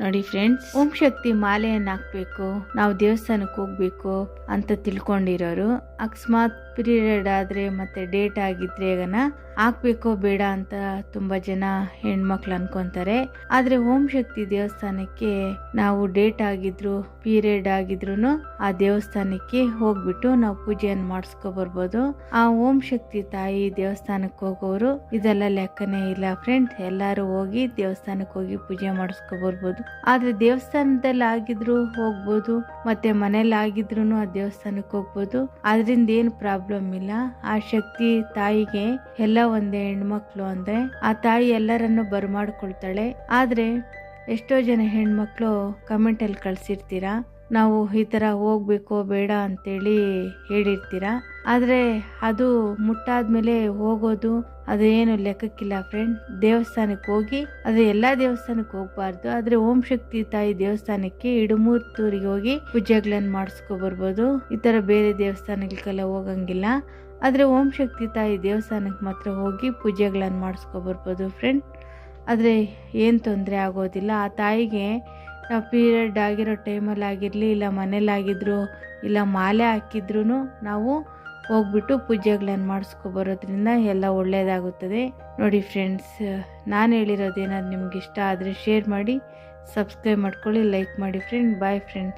ನೋಡಿ ಫ್ರೆಂಡ್ಸ್, ಓಂ ಶಕ್ತಿ ಮಾಲೆಯನ್ನು ಹಾಕ್ಬೇಕು ನಾವು ದೇವಸ್ಥಾನಕ್ಕೆ ಹೋಗ್ಬೇಕು ಅಂತ ತಿಳ್ಕೊಂಡಿರೋರು. ಅಕಸ್ಮಾತ್ ಪೀರಿಯಡ್ ಆದ್ರೆ ಮತ್ತೆ ಡೇಟ್ ಆಗಿದ್ರೆ ಗನ ಹಾಕ್ಬೇಕೋ ಬೇಡ ಅಂತ ತುಂಬಾ ಜನ ಹೆಣ್ಮಕ್ಳು ಅನ್ಕೊಂತಾರೆ. ಆದ್ರೆ ಓಂ ಶಕ್ತಿ ದೇವಸ್ಥಾನಕ್ಕೆ ನಾವು ಡೇಟ್ ಆಗಿದ್ರು, ಪೀರಿಯಡ್ ಆಗಿದ್ರು ಆ ದೇವಸ್ಥಾನಕ್ಕೆ ಹೋಗ್ಬಿಟ್ಟು ನಾವು ಪೂಜೆಯನ್ನು ಮಾಡಿಸ್ಕೊ ಬರ್ಬೋದು. ಆ ಓಂ ಶಕ್ತಿ ತಾಯಿ ದೇವಸ್ಥಾನಕ್ಕೆ ಹೋಗೋರು ಇದೆಲ್ಲ ಲೆಕ್ಕನೇ ಇಲ್ಲ ಫ್ರೆಂಡ್ಸ್. ಎಲ್ಲರೂ ಹೋಗಿ ದೇವಸ್ಥಾನಕ್ಕೆ ಹೋಗಿ ಪೂಜೆ ಮಾಡಿಸ್ಕೊ ಬರ್ಬೋದು. ಆದ್ರೆ ದೇವಸ್ಥಾನದಲ್ಲಿ ಆಗಿದ್ರು ಹೋಗ್ಬೋದು, ಮತ್ತೆ ಮನೇಲಿ ಆಗಿದ್ರು ಆ ದೇವಸ್ಥಾನಕ್ಕೆ ಹೋಗ್ಬೋದು. ಅದರಿಂದ ಏನು ಪ್ರಾಬ್ಲಮ್ ಇಲ್ಲ. ಆ ಶಕ್ತಿ ತಾಯಿಗೆ ಎಲ್ಲ ಒಂದೇ ಹೆಣ್ಮಕ್ಳು ಅಂದ್ರೆ ಆ ತಾಯಿ ಎಲ್ಲರನ್ನು ಬರಮಾಡ್ಕೊಳ್ತಾಳೆ. ಆದ್ರೆ ಎಷ್ಟೋ ಜನ ಹೆಣ್ಮಕ್ಳು ಕಮೆಂಟಲ್ಲಿ ಕಳಿಸಿರ್ತೀರ? ನಾವು ಈ ಥರ ಹೋಗ್ಬೇಕೋ ಬೇಡ ಅಂತೇಳಿ ಹೇಳಿರ್ತೀರ? ಆದರೆ ಅದು ಮುಟ್ಟಾದ್ಮೇಲೆ ಹೋಗೋದು ಅದೇನು ಲೆಕ್ಕಕ್ಕಿಲ್ಲ ಫ್ರೆಂಡ್ ದೇವಸ್ಥಾನಕ್ಕೆ ಹೋಗಿ, ಅದು ಎಲ್ಲ ದೇವಸ್ಥಾನಕ್ಕೆ ಹೋಗಬಾರ್ದು. ಆದರೆ ಓಂ ಶಕ್ತಿ ತಾಯಿ ದೇವಸ್ಥಾನಕ್ಕೆ ಇಡಮೂರ್ತೂರಿಗೆ ಹೋಗಿ ಪೂಜೆಗಳನ್ನ ಮಾಡಿಸ್ಕೊಬರ್ಬೋದು. ಈ ಥರ ಬೇರೆ ದೇವಸ್ಥಾನಗಳಿಗೆಲ್ಲ ಹೋಗಂಗಿಲ್ಲ. ಆದರೆ ಓಂ ಶಕ್ತಿ ತಾಯಿ ದೇವಸ್ಥಾನಕ್ಕೆ ಮಾತ್ರ ಹೋಗಿ ಪೂಜೆಗಳನ್ನು ಮಾಡಿಸ್ಕೊ ಬರ್ಬೋದು ಫ್ರೆಂಡ್ ಆದರೆ ಏನು ತೊಂದರೆ ಆಗೋದಿಲ್ಲ. ಆ ತಾಯಿಗೆ ನಾವು ಪೀರಿಯಡ್ ಆಗಿರೋ ಟೈಮಲ್ಲಿ ಆಗಿರಲಿ, ಇಲ್ಲ ಮನೇಲಾಗಿದ್ರು ಇಲ್ಲ ಮಾಲೆ ಹಾಕಿದ್ರು ನಾವು ಹೋಗ್ಬಿಟ್ಟು ಪೂಜೆಗಳನ್ನು ಮಾಡಿಸ್ಕೊ ಬರೋದ್ರಿಂದ ಎಲ್ಲ ಒಳ್ಳೆಯದಾಗುತ್ತದೆ ನೋಡಿ ಫ್ರೆಂಡ್ಸ್ ನಾನು ಹೇಳಿರೋದೇನಾದ್ರು ನಿಮ್ಗೆ ಇಷ್ಟ ಆದರೆ ಶೇರ್ ಮಾಡಿ ಸಬ್ಸ್ಕ್ರೈಬ್ ಮಾಡ್ಕೊಳ್ಳಿ ಲೈಕ್ ಮಾಡಿ ಫ್ರೆಂಡ್ ಬಾಯ್ ಫ್ರೆಂಡ್ಸ್